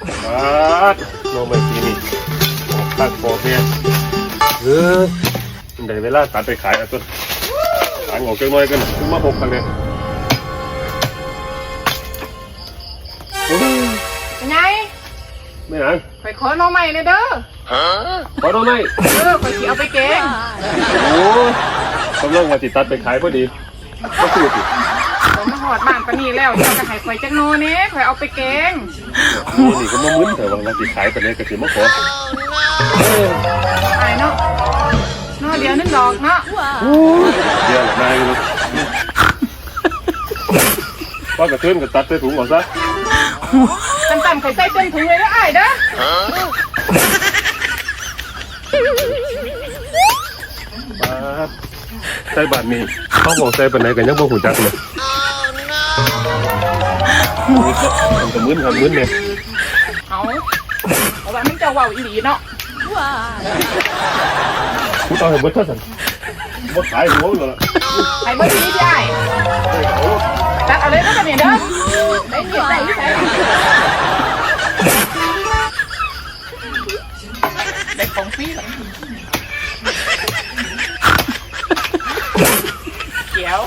ปัดน้องไม่ปีนี่ออกตัดโบเมียเออได้เวลาตัดไปขายเอะต้นขายออกจังน้อยกันมาหกกันเลยโอ้ยเป็นไงไม่หนังข่อยขอหน้องใหม่เลยเด้อขอโทษไหมเออข่อยสิเอาไปแกงโอ้ยกำลังมาติดตัดไปขายพอดีก็คือสิผมมาหอดบ้านปานนี้แล้วเดี๋ยวจะให้ข่อยจักโนเนี้ข่อยเอาไปแกง นี่นี่ก็มามึนแต่ว่าเราติดขายไปเลยก็ถือมาขอเอ้ยตายเนาะเนาะเดี๋ยวนึงดอกเนาะเดี๋ยวหลับนายเลยว่ากระเทือนกับตัดใส่ถุงก่อนซะต่ำๆข่อยใส่เต็มถุงเลยเด้ออ้ายเด้อป๊าดใส่บาทนี้เขาบอกใส่ปานไหนกันยังบ่หูจักเลยทำกับมึนทำมึนเนี่ย เอาเอาว่ามันจะเว้าอีหลีเนาะกูต้องให้เบิดเท่าสันบ่ขายหัวมันเลยให้เบิ่งทีพี่อ้ายตัดเอาเลยเด้อบัดนี้เด้อได้เก็บได้อยู่ไสได้ของฟรีเหรอเดี๋ยว